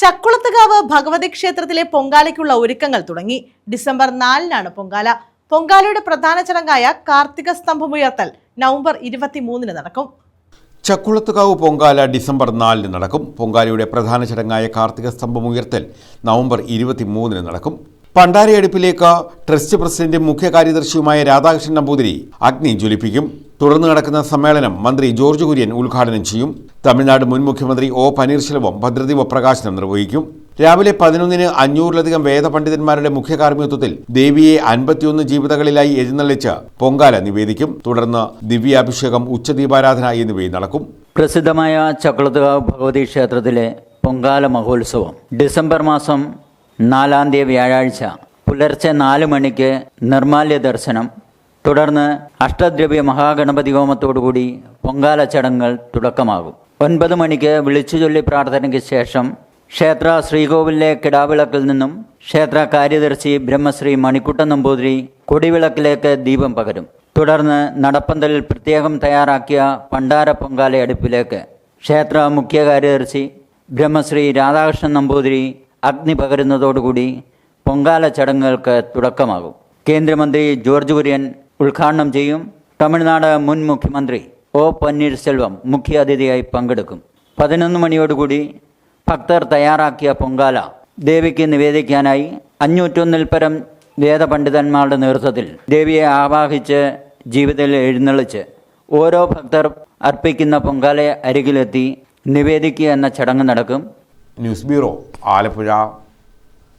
ചക്കുളത്തുകാവ് ഭഗവതി ക്ഷേത്രത്തിലെ പൊങ്കാലയ്ക്കുള്ള ഒരുക്കങ്ങൾ തുടങ്ങി. ഡിസംബർ നാലിനാണ് പൊങ്കാല. പൊങ്കാലയുടെ പ്രധാന ചടങ്ങായ കാർത്തിക സ്തംഭമുയർത്തൽ നവംബർ ഇരുപത്തിമൂന്നിന് നടക്കും. ചക്കുളത്തുകാവ് പൊങ്കാല ഡിസംബർ നാലിന് നടക്കും. പൊങ്കാലയുടെ പ്രധാന ചടങ്ങായ കാർത്തിക സ്തംഭമുയർത്തൽ നവംബർ ഇരുപത്തിമൂന്നിന് നടക്കും. പണ്ടാരയടുപ്പിലേക്ക് ട്രസ്റ്റ് പ്രസിഡന്റും മുഖ്യ കാര്യദർശിയുമായ രാധാകൃഷ്ണൻ നമ്പൂതിരി അഗ്നി ജ്വലിപ്പിക്കും. തുടർന്ന് നടക്കുന്ന സമ്മേളനം മന്ത്രി ജോർജ് കുര്യൻ ഉദ്ഘാടനം ചെയ്യും. തമിഴ്നാട് മുൻ മുഖ്യമന്ത്രി ഒ പനീർശെൽവം ഭദ്രദീപ പ്രകാശനം നിർവഹിക്കും. രാവിലെ പതിനൊന്നിന് അഞ്ഞൂറിലധികം വേദപണ്ഡിതന്മാരുടെ മുഖ്യകാർമ്മികത്വത്തിൽ ദേവിയെ അൻപത്തിയൊന്ന് ജീവിതകളിലായി എഴുന്നള്ളിച്ച് പൊങ്കാല നിവേദിക്കും. തുടർന്ന് ദിവ്യാഭിഷേകം ഉച്ചദീപാരാധന എന്നിവയും നടക്കും. പ്രസിദ്ധമായ ചക്കുളത്തുകാവ് ഭഗവതി ക്ഷേത്രത്തിലെ പൊങ്കാല മഹോത്സവം ഡിസംബർ മാസം നാലാം തീയതി വ്യാഴാഴ്ച പുലർച്ചെ നാല് മണിക്ക് നിർമാല്യ ദർശനം. തുടർന്ന് അഷ്ടദ്രവ്യ മഹാഗണപതി ഹോമത്തോടുകൂടി പൊങ്കാല ചടങ്ങുകൾ തുടക്കമാകും. ഒൻപത് മണിക്ക് വിളിച്ചു ചൊല്ലി പ്രാർത്ഥനയ്ക്ക് ശേഷം ക്ഷേത്ര ശ്രീകോവിലിലെ കിടാവിളക്കിൽ നിന്നും ക്ഷേത്ര കാര്യദർശി ബ്രഹ്മശ്രീ മണിക്കുട്ടൻ നമ്പൂതിരി കൊടിവിളക്കിലേക്ക് ദീപം പകരും. തുടർന്ന് നടപ്പന്തലിൽ പ്രത്യേകം തയ്യാറാക്കിയ പണ്ടാര പൊങ്കാല അടുപ്പിലേക്ക് ക്ഷേത്ര മുഖ്യ കാര്യദർശി ബ്രഹ്മശ്രീ രാധാകൃഷ്ണൻ നമ്പൂതിരി അഗ്നി പകരുന്നതോടുകൂടി പൊങ്കാല ചടങ്ങുകൾക്ക് തുടക്കമാകും. കേന്ദ്രമന്ത്രി ജോർജ് കുര്യൻ ഉദ്ഘാടനം ചെയ്യും. തമിഴ്നാട് മുൻ മുഖ്യമന്ത്രി ഒ പന്നീർസെൽവം മുഖ്യാതിഥിയായി പങ്കെടുക്കും. പതിനൊന്ന് മണിയോടുകൂടി ഭക്തർ തയ്യാറാക്കിയ പൊങ്കാല ദേവിക്ക് നിവേദിക്കാനായി അഞ്ഞൂറ്റൊന്നിൽ പരം വേദപണ്ഡിതന്മാരുടെ നേതൃത്വത്തിൽ ദേവിയെ ആവാഹിച്ച് ജീവിതത്തിൽ എഴുന്നള്ളിച്ച് ഓരോ ഭക്തർ അർപ്പിക്കുന്ന പൊങ്കാലയെ അരികിലെത്തി നിവേദിക്കുക എന്ന ചടങ്ങ് നടക്കും. News bureau Alappuzha.